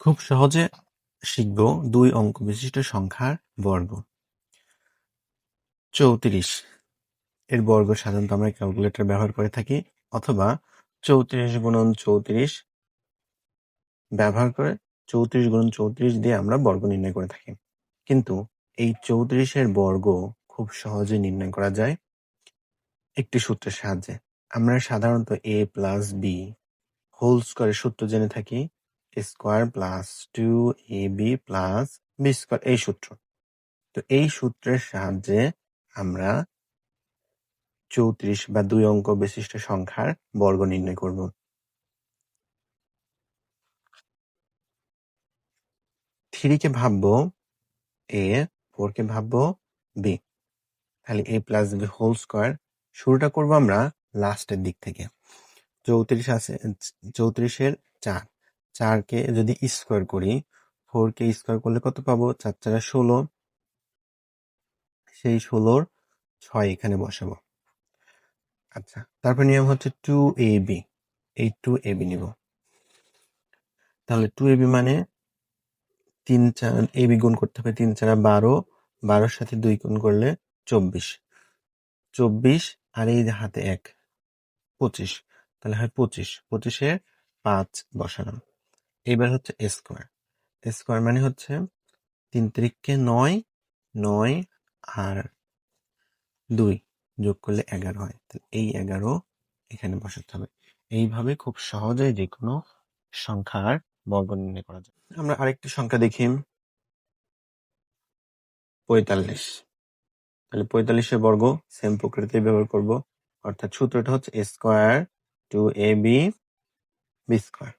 খুব সহজে শিখব দুই অঙ্ক বিশিষ্ট সংখ্যার বর্গ। চৌত্রিশ। এর বর্গ সাধারণত আমরা ক্যালকুলেটর ব্যবহার করে থাকি, অথবা চৌত্রিশ গুণন চৌত্রিশ ব্যবহার করে চৌত্রিশ গুণন চৌত্রিশ দিয়ে আমরা বর্গ নির্ণয় করে থাকি। কিন্তু এই চৌত্রিশের বর্গ খুব সহজে নির্ণয় করা যায় একটি সূত্রের সাহায্যে। আমরা সাধারণত এ প্লাস বি হোল স্কোয়ারের সূত্র জেনে থাকি square plus two A B plus B square, এই সূত্র। তো এই সূত্রের সাহায্যে আমরা চৌত্রিশ বা দুই অঙ্ক বিশিষ্ট সংখ্যার বর্গ নির্ণয় করব। থ্রিকে ভাববো এ ফোর কে ভাববো বি। তাহলে A plus B whole square, শুরুটা করব আমরা লাস্টের দিক থেকে। চৌত্রিশ আছে, চৌত্রিশের চার। চারকে যদি স্কোয়ার করি, ফোর কে স্কোয়ার করলে কত পাবো? চার চারে ষোলো। সেই ষোলোর ছয় এখানে বসাবো। আচ্ছা তারপর নিয়ম হচ্ছে টু এ বি এই টু এ বি নিব। তাহলে টু এ বি মানে তিন চার এ গুণ করতে হবে তিন চারা বারো। বারোর সাথে দুই গুণ করলে চব্বিশ। চব্বিশ আর এই হাতে এক, পঁচিশ। তাহলে হয় পঁচিশ। পঁচিশে পাঁচ বসালাম। এবার হচ্ছে স্কোয়ার স্কোয়ার মানে হচ্ছে তিন তারিখকে নয় নয় আর দুই যোগ করলে এগারো হয়। এই এগারো এখানে বসাতে হবে। এইভাবে খুব সহজেই যে কোনো সংখ্যার বর্গ নির্ণয় করা যায়। আমরা আরেকটি সংখ্যা দেখি। পঁয়তাল্লিশ। তাহলে পঁয়তাল্লিশের বর্গ সেম প্রকৃতি ব্যবহার করব। অর্থাৎ সূত্রটা হচ্ছে square two A B B square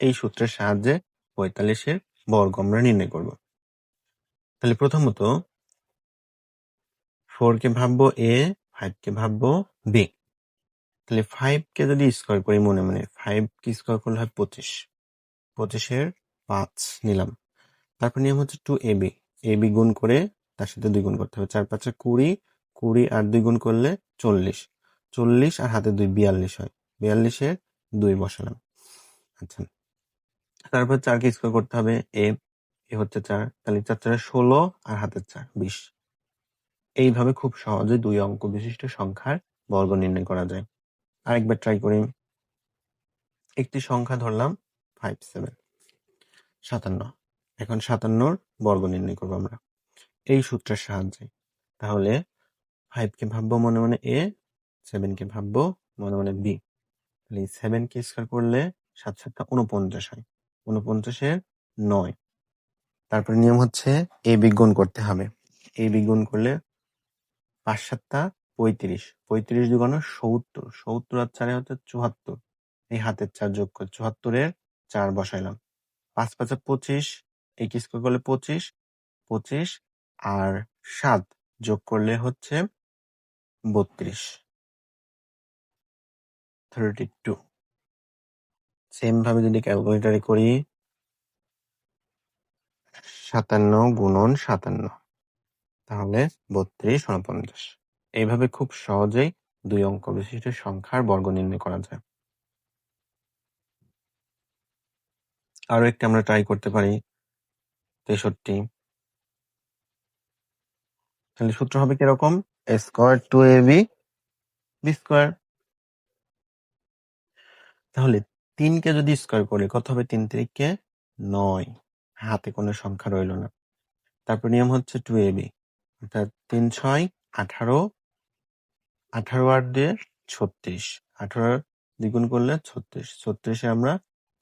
এই সূত্রের সাহায্যে পঁয়তাল্লিশের বর্গ আমরা নির্ণয় করব। তাহলে প্রথমত ফোর কে ভাববো এ ফাইভ কে ভাববো বি তাহলে ফাইভ কে যদি স্কোয়ার করি মনে মনে ফাইভ কে স্কোয়ার করলে হয় পঁচিশ। পঁচিশের পাঁচ নিলাম। তারপর নিয়ম হচ্ছে two A B A B গুণ করে তার সাথে দুই গুণ করতে হবে। চার পাঁচে কুড়ি কুড়ি আর দুই গুণ করলে চল্লিশ। চল্লিশ আর হাতে দুই বিয়াল্লিশ হয়। বিয়াল্লিশের দুই বসালাম। আচ্ছা। তারপর চারকে স্কোয়ার করতে হবে? এ এ হচ্ছে চার। তাহলে চার, চারে ষোলো আর হাতের চার, বিশ। এইভাবে খুব সহজে দুই অঙ্ক বিশিষ্ট সংখ্যার বর্গ নির্ণয় করা যায়। আরেকবার ট্রাই করি। একটি সংখ্যা ধরলাম ফাইভ সেভেন সাতান্ন। এখন সাতান্নর বর্গ নির্ণয় করব আমরা। এই সূত্রের সাহায্যে। তাহলে ফাইভকে ভাববো মনে মনে এ সেভেনকে ভাববো মনে মনে বি তাহলে সেভেনকে স্কোয়ার করলে সাত, সাতটা উনপঞ্চাশ হয়। উনপঞ্চাশের নয়। তারপরে নিয়ম হচ্ছে এ বিগুণ করতে হবে। এ বিগুণ করলে পাঁচ সাতটা পঁয়ত্রিশ। পঁয়ত্রিশ দুগুণ সত্তর। সত্তর আর চারে হচ্ছে চুয়াত্তর। এই হাতের চার যোগ করে চুয়াত্তরের চার বসাইলাম। পাঁচ পাঁচে পঁচিশ এই স্কোয়ার করলে পঁচিশ? পঁচিশ আর সাত যোগ করলে হচ্ছে বত্রিশ। থার্টি টু সেম ভাবে যদি ক্যালকুলেটারে করি, সাতান্ন গুণন সাতান্ন, তাহলে বত্রিশ উনপঞ্চাশ এইভাবে খুব সহজেই দুই অঙ্ক বিশিষ্ট সংখ্যার বর্গ নির্ণয় করা যায়। আরও একটি আমরা ট্রাই করতে পারি, তেষট্টি। তাহলে সূত্র হবে কীরকম? Square two A B B square তাহলে তিনকে যদি স্কোয়ার করি, কত হবে তিন তিরিখকে নয়। হাতে কোনো সংখ্যা রইল না। তারপর নিয়ম হচ্ছে টু এ বি অর্থাৎ তিন ছয়, আঠারো আঠারো আট দিয়ে ছত্রিশ। আঠারো দ্বিগুণ করলে ছত্রিশ। ছত্রিশে আমরা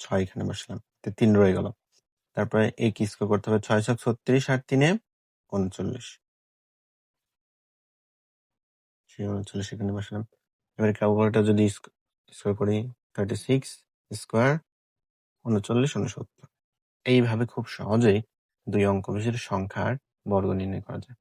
ছয় এখানে বসলাম। তিন রয়ে গেল। তারপরে এই কি স্কোয়ার করতে হবে ছয় ছক ছত্রিশ আর তিনে উনচল্লিশ। সেই উনচল্লিশ এখানে বসলাম। এবার ক্যালকুলেটার যদি স্কোয়ার করি থার্টি সিক্স স্কোয়ার উনচল্লিশ উনসত্তর। এইভাবে খুব সহজেই দুই অঙ্ক বিশিষ্ট সংখ্যার বর্গ নির্ণয় করা যায়।